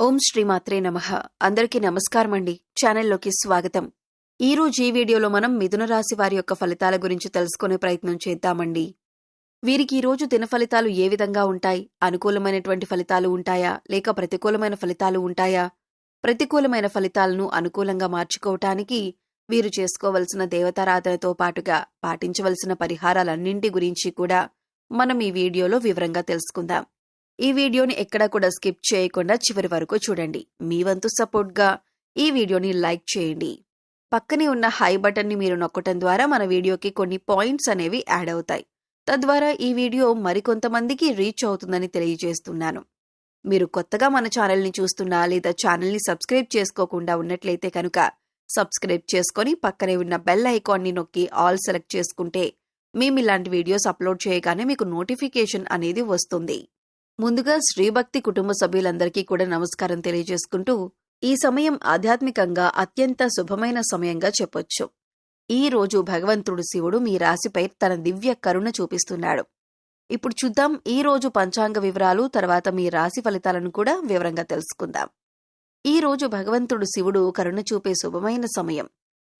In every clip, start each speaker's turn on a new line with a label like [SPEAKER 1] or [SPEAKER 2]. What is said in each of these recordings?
[SPEAKER 1] ఓం శ్రీమాత్రే నమ. అందరికీ నమస్కారం అండి ఛానల్లోకి స్వాగతం. ఈ రోజు ఈ వీడియోలో మనం మిథున రాశి వారి యొక్క ఫలితాల గురించి తెలుసుకునే ప్రయత్నం చేద్దామండి. వీరికి ఈ రోజు దిన ఫలితాలు ఏ విధంగా ఉంటాయి? అనుకూలమైనటువంటి ఫలితాలు ఉంటాయా? లేక ప్రతికూలమైన ఫలితాలు ఉంటాయా? ప్రతికూలమైన ఫలితాలను అనుకూలంగా మార్చుకోవటానికి వీరు చేసుకోవలసిన దేవతారాధనతో పాటుగా పాటించవలసిన పరిహారాలన్నింటి గురించి కూడా మనం ఈ వీడియోలో వివరంగా తెలుసుకుందాం. ఈ వీడియోని ఎక్కడా కూడా స్కిప్ చేయకుండా చివరి వరకు చూడండి. మీ వంతు సపోర్ట్గా ఈ వీడియోని లైక్ చేయండి. పక్కనే ఉన్న హై బటన్ని మీరు నొక్కటం ద్వారా మన వీడియోకి కొన్ని పాయింట్స్ అనేవి యాడ్ అవుతాయి. తద్వారా ఈ వీడియో మరికొంతమందికి రీచ్ అవుతుందని తెలియజేస్తున్నాను. మీరు కొత్తగా మన ఛానల్ని చూస్తున్నా లేదా ఛానల్ని సబ్స్క్రైబ్ చేసుకోకుండా ఉన్నట్లయితే కనుక సబ్స్క్రైబ్ చేసుకొని పక్కనే ఉన్న బెల్ ఐకాన్ని నొక్కి ఆల్ సెలెక్ట్ చేసుకుంటే మేము ఇలాంటి వీడియోస్ అప్లోడ్ చేయగానే మీకు నోటిఫికేషన్ అనేది వస్తుంది. ముందుగా శ్రీభక్తి కుటుంబ సభ్యులందరికీ కూడా నమస్కారం తెలియజేసుకుంటూ ఈ సమయం ఆధ్యాత్మికంగా అత్యంత శుభమైన సమయంగా చెప్పొచ్చు. ఈ రోజు భగవంతుడు శివుడు మీ రాశిపై తన దివ్య కరుణ చూపిస్తున్నాడు. ఇప్పుడు చూద్దాం ఈ రోజు పంచాంగ వివరాలు తర్వాత మీ రాశి ఫలితాలను కూడా వివరంగా తెలుసుకుందాం. ఈ రోజు భగవంతుడు శివుడు కరుణ చూపే శుభమైన సమయం.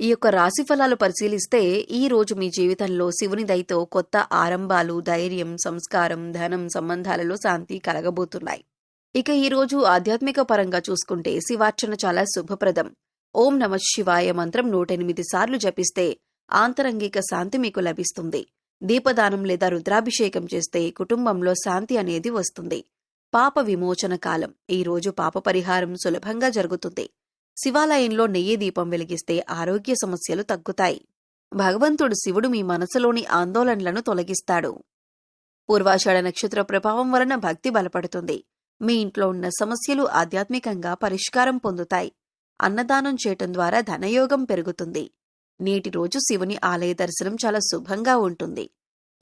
[SPEAKER 1] ఈ యొక్క రాశి ఫలాలు పరిశీలిస్తే ఈ రోజు మీ జీవితంలో శివుని దయతో కొత్త ఆరంభాలు ధైర్యం సంస్కారం ధనం సంబంధాలలో శాంతి కలగబోతున్నాయి. ఇక ఈ రోజు ఆధ్యాత్మిక పరంగా చూసుకుంటే శివార్చన చాలా శుభప్రదం. ఓం నమ శివాయ మంత్రం నూట ఎనిమిది సార్లు జపిస్తే ఆంతరంగిక శాంతి మీకు లభిస్తుంది. దీపదానం లేదా రుద్రాభిషేకం చేస్తే కుటుంబంలో శాంతి అనేది వస్తుంది. పాప విమోచన కాలం. ఈ రోజు పాప పరిహారం సులభంగా జరుగుతుంది. శివాలయంలో నెయ్యి దీపం వెలిగిస్తే ఆరోగ్య సమస్యలు తగ్గుతాయి. భగవంతుడు శివుడు మీ మనసులోని ఆందోళనలను తొలగిస్తాడు. పూర్వాషాఢ నక్షత్ర ప్రభావం వలన భక్తి బలపడుతుంది. మీ ఇంట్లో ఉన్న సమస్యలు ఆధ్యాత్మికంగా పరిష్కారం పొందుతాయి. అన్నదానం చేయటం ద్వారా ధనయోగం పెరుగుతుంది. నేటి రోజు శివుని ఆలయ దర్శనం చాలా శుభంగా ఉంటుంది.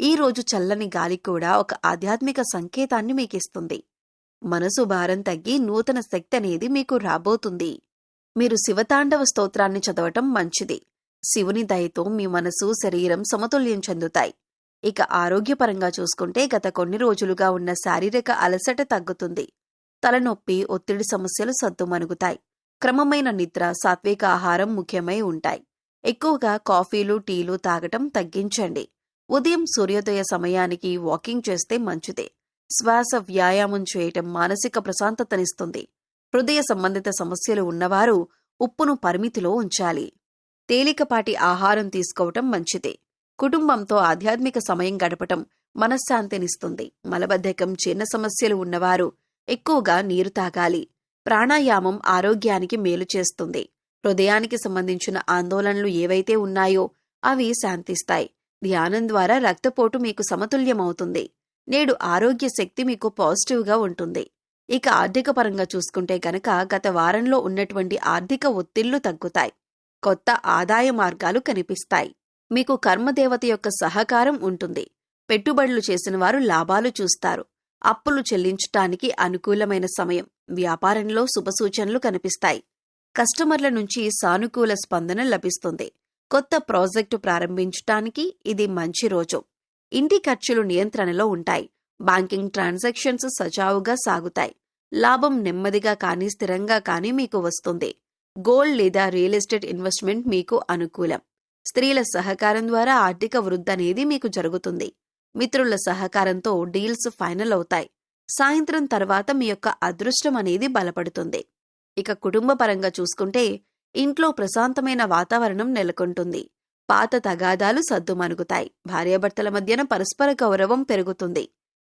[SPEAKER 1] ఈ రోజు చల్లని గాలి కూడా ఒక ఆధ్యాత్మిక సంకేతాన్ని మీకిస్తుంది. మనసు భారం తగ్గి నూతన శక్తి అనేది మీకు రాబోతుంది. మీరు శివతాండవ స్తోత్రాన్ని చదవటం మంచిది. శివుని దయతో మీ మనసు శరీరం సమతుల్యం చెందుతాయి. ఇక ఆరోగ్యపరంగా చూసుకుంటే గత కొన్ని రోజులుగా ఉన్న శారీరక అలసట తగ్గుతుంది. తలనొప్పి ఒత్తిడి సమస్యలు సద్దుమణుగుతాయి క్రమమైన నిద్ర సాత్విక ఆహారం ముఖ్యమై ఉంటాయి. ఎక్కువగా కాఫీలు టీలు తాగటం తగ్గించండి. ఉదయం సూర్యోదయ సమయానికి వాకింగ్ చేస్తే మంచిదే. శ్వాస వ్యాయామం చేయటం మానసిక ప్రశాంతతనిస్తుంది. హృదయ సంబంధిత సమస్యలు ఉన్నవారు ఉప్పును పరిమితిలో ఉంచాలి. తేలికపాటి ఆహారం తీసుకోవటం మంచిదే. కుటుంబంతో ఆధ్యాత్మిక సమయం గడపటం మనశ్శాంతినిస్తుంది. మలబద్ధకం చిన్న సమస్యలు ఉన్నవారు ఎక్కువగా నీరు తాగాలి. ప్రాణాయామం ఆరోగ్యానికి మేలు చేస్తుంది. హృదయానికి సంబంధించిన ఆందోళనలు ఏవైతే ఉన్నాయో అవి శాంతిస్తాయి. ధ్యానం ద్వారా రక్తపోటు మీకు సమతుల్యమవుతుంది. నేడు ఆరోగ్య శక్తి మీకు పాజిటివ్గా ఉంటుంది. ఇక ఆర్థిక పరంగా చూసుకుంటే గనక గత వారంలో ఉన్నటువంటి ఆర్థిక ఒత్తిళ్ళు తగ్గుతాయి. కొత్త ఆదాయ మార్గాలు కనిపిస్తాయి. మీకు కర్మదేవత యొక్క సహకారం ఉంటుంది. పెట్టుబడులు చేసిన వారు లాభాలు చూస్తారు. అప్పులు చెల్లించటానికి అనుకూలమైన సమయం. వ్యాపారంలో శుభసూచనలు కనిపిస్తాయి. కస్టమర్ల నుంచి సానుకూల స్పందన లభిస్తుంది. కొత్త ప్రాజెక్టు ప్రారంభించటానికి ఇది మంచి రోజు. ఇంటి ఖర్చులు నియంత్రణలో ఉంటాయి. బ్యాంకింగ్ ట్రాన్సాక్షన్స్ సజావుగా సాగుతాయి. లాభం నెమ్మదిగా కానీ స్థిరంగా కానీ మీకు వస్తుంది. గోల్డ్ లేదా రియల్ ఎస్టేట్ ఇన్వెస్ట్మెంట్ మీకు అనుకూలం. స్త్రీల సహకారం ద్వారా ఆర్థిక వృద్ధి అనేది మీకు జరుగుతుంది. మిత్రుల సహకారంతో డీల్స్ ఫైనల్ అవుతాయి. సాయంత్రం తర్వాత మీ యొక్క అదృష్టం అనేది బలపడుతుంది. ఇక కుటుంబ పరంగా చూసుకుంటే ఇంట్లో ప్రశాంతమైన వాతావరణం నెలకొంటుంది. పాత తగాదాలు సద్దుమణుగుతాయి. భార్యాభర్తల మధ్యన పరస్పర గౌరవం పెరుగుతుంది.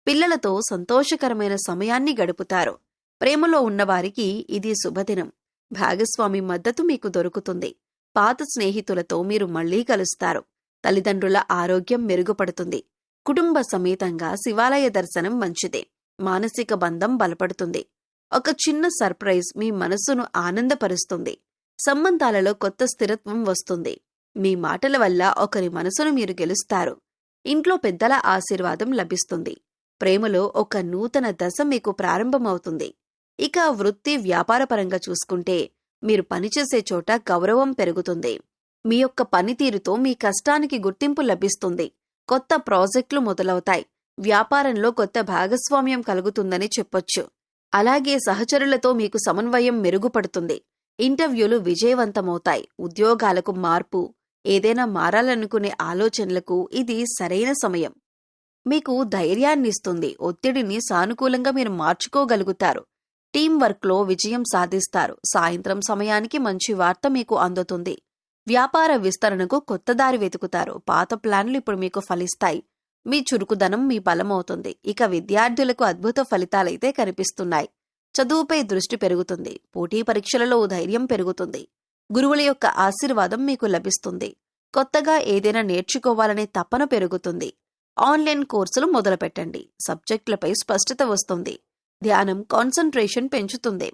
[SPEAKER 1] పిల్లలతో సంతోషకరమైన సమయాన్ని గడుపుతారు. ప్రేమలో ఉన్నవారికి ఇది శుభదినం. భాగస్వామి మద్దతు మీకు దొరుకుతుంది. పాత స్నేహితులతో మీరు మళ్ళీ కలుస్తారు. తల్లిదండ్రుల ఆరోగ్యం మెరుగుపడుతుంది. కుటుంబ సమేతంగా శివాలయ దర్శనం మంచిదే. మానసిక బంధం బలపడుతుంది. ఒక చిన్న సర్ప్రైజ్ మీ మనస్సును ఆనందపరుస్తుంది. సంబంధాలలో కొత్త స్థిరత్వం వస్తుంది. మీ మాటల వల్ల ఒకరి మనసును మీరు గెలుస్తారు. ఇంట్లో పెద్దల ఆశీర్వాదం లభిస్తుంది. ప్రేమలో ఒక నూతన దశ మీకు ప్రారంభమవుతుంది. ఇక వృత్తి వ్యాపారపరంగా చూసుకుంటే మీరు పనిచేసే చోట గౌరవం పెరుగుతుంది. మీ యొక్క పనితీరుతో మీ కష్టానికి గుర్తింపు లభిస్తుంది. కొత్త ప్రాజెక్టులు మొదలవుతాయి. వ్యాపారంలో కొత్త భాగస్వామ్యం కలుగుతుందని చెప్పొచ్చు. అలాగే సహచరులతో మీకు సమన్వయం మెరుగుపడుతుంది. ఇంటర్వ్యూలు విజయవంతమవుతాయి. ఉద్యోగాలకు మార్పు ఏదైనా మారాలనుకునే ఆలోచనలకు ఇది సరైన సమయం. మీకు ధైర్యాన్నిస్తుంది. ఒత్తిడిని సానుకూలంగా మీరు మార్చుకోగలుగుతారు. టీం వర్క్లో విజయం సాధిస్తారు. సాయంత్రం సమయానికి మంచి వార్త మీకు అందుతుంది. వ్యాపార విస్తరణకు కొత్త దారి వెతుకుతారు. పాత ప్లాన్లు ఇప్పుడు మీకు ఫలిస్తాయి. మీ చురుకుదనం మీ బలమవుతుంది. ఇక విద్యార్థులకు అద్భుత ఫలితాలైతే కనిపిస్తున్నాయి. చదువుపై దృష్టి పెరుగుతుంది. పోటీ పరీక్షలలో ధైర్యం పెరుగుతుంది. గురువుల యొక్క ఆశీర్వాదం మీకు లభిస్తుంది. కొత్తగా ఏదైనా నేర్చుకోవాలనే తపన పెరుగుతుంది. ఆన్లైన్ కోర్సులు మొదలుపెట్టండి. సబ్జెక్టులపై స్పష్టత వస్తుంది. ధ్యానం కాన్సంట్రేషన్ పెంచుతుంది.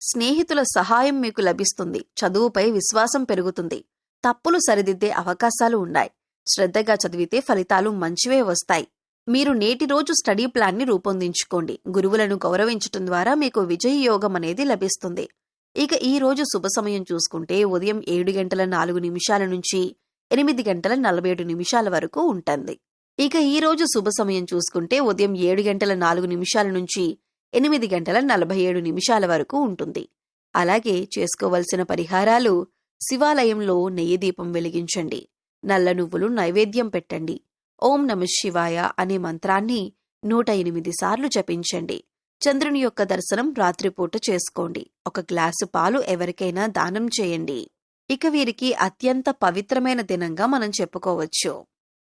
[SPEAKER 1] స్నేహితుల సహాయం మీకు లభిస్తుంది. చదువుపై విశ్వాసం పెరుగుతుంది. తప్పులు సరిదిద్దే అవకాశాలు ఉన్నాయి. శ్రద్ధగా చదివితే ఫలితాలు మంచివే వస్తాయి. మీరు నేటి రోజు స్టడీ ప్లాన్ని రూపొందించుకోండి. గురువులను గౌరవించటం ద్వారా మీకు విజయ యోగం అనేది లభిస్తుంది. ఇక ఈ రోజు శుభ సమయం చూసుకుంటే ఉదయం ఏడు గంటల నాలుగు నిమిషాల నుంచి ఎనిమిది గంటల నలభై ఏడు నిమిషాల వరకు ఉంటుంది. ఇక ఈ రోజు శుభ సమయం చూసుకుంటే ఉదయం ఏడు గంటల నాలుగు నిమిషాల నుంచి ఎనిమిది గంటల నలభై ఏడు నిమిషాల వరకు ఉంటుంది. అలాగే చేసుకోవలసిన పరిహారాలు శివాలయంలో నెయ్యి దీపం వెలిగించండి. నల్ల నువ్వులు నైవేద్యం పెట్టండి. ఓం నమ శివాయ అనే మంత్రాన్ని నూట ఎనిమిది సార్లు జపించండి. చంద్రుని యొక్క దర్శనం రాత్రిపూట చేసుకోండి. ఒక గ్లాసు పాలు ఎవరికైనా దానం చేయండి. ఇక వీరికి అత్యంత పవిత్రమైన దినంగా మనం చెప్పుకోవచ్చు.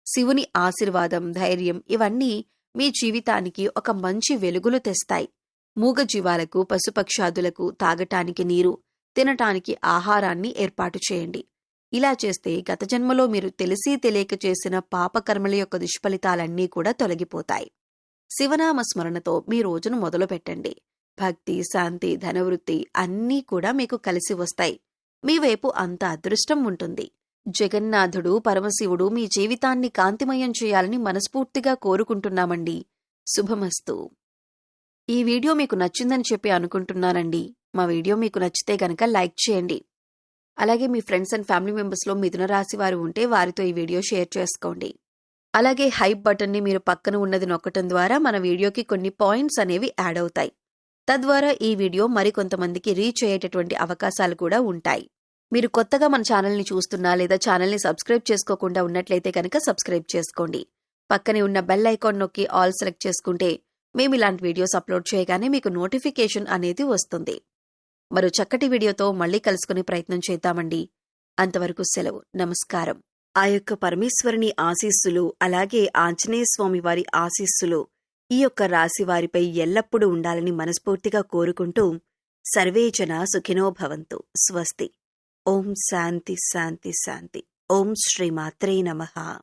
[SPEAKER 1] శివుని ఆశీర్వాదం ధైర్యం ఇవన్నీ మీ జీవితానికి ఒక మంచి వెలుగులు తెస్తాయి. మూగజీవాలకు పశుపక్షాదులకు తాగటానికి నీరు తినటానికి ఆహారాన్ని ఏర్పాటు చేయండి. ఇలా చేస్తే గత జన్మలో మీరు తెలిసి తెలియక చేసిన పాపకర్మల యొక్క దుష్ఫలితాలన్నీ కూడా తొలగిపోతాయి. శివనామ స్మరణతో మీ రోజును మొదలు పెట్టండి. భక్తి శాంతి ధనవృత్తి అన్నీ కూడా మీకు కలిసి వస్తాయి. మీ వైపు అంత అదృష్టం ఉంటుంది. జగన్నాథుడు పరమశివుడు మీ జీవితాన్ని కాంతిమయం చేయాలని మనస్ఫూర్తిగా కోరుకుంటున్నామండి. శుభమస్తు. ఈ వీడియో మీకు నచ్చిందని చెప్పి అనుకుంటున్నానండి. మా వీడియో మీకు నచ్చితే గనక లైక్ చేయండి. అలాగే మీ ఫ్రెండ్స్ అండ్ ఫ్యామిలీ మెంబర్స్లో మిథున రాశి వారు ఉంటే వారితో ఈ వీడియో షేర్ చేసుకోండి. అలాగే హైప్ బటన్ని మీరు పక్కన ఉన్నది నొక్కటం ద్వారా మన వీడియోకి కొన్ని పాయింట్స్ అనేవి యాడ్ అవుతాయి. తద్వారా ఈ వీడియో మరికొంతమందికి రీచ్ అయ్యేటటువంటి అవకాశాలు కూడా ఉంటాయి. మీరు కొత్తగా మన ఛానల్ని చూస్తున్నా లేదా ఛానల్ని సబ్స్క్రైబ్ చేసుకోకుండా ఉన్నట్లయితే కనుక సబ్స్క్రైబ్ చేసుకోండి. పక్కనే ఉన్న బెల్ ఐకాన్ నొక్కి ఆల్ సెలెక్ట్ చేసుకుంటే మేము ఇలాంటి వీడియోస్ అప్లోడ్ చేయగానే మీకు నోటిఫికేషన్ అనేది వస్తుంది. మరో చక్కటి వీడియోతో మళ్ళీ కలుసుకునే ప్రయత్నం చేద్దామండి. అంతవరకు సెలవు. నమస్కారం. ఆ యొక్క పరమేశ్వరుని ఆశీస్సులు అలాగే ఆంజనేయ స్వామి వారి ఆశీస్సులు ఈ యొక్క రాశి వారిపై ఎల్లప్పుడూ ఉండాలని మనస్ఫూర్తిగా కోరుకుంటూ సర్వేజన సుఖినో భవంతు. స్వస్తి. ఓం శాంతి శాంతి శాంతి. ఓం శ్రీమాత్రే నమః.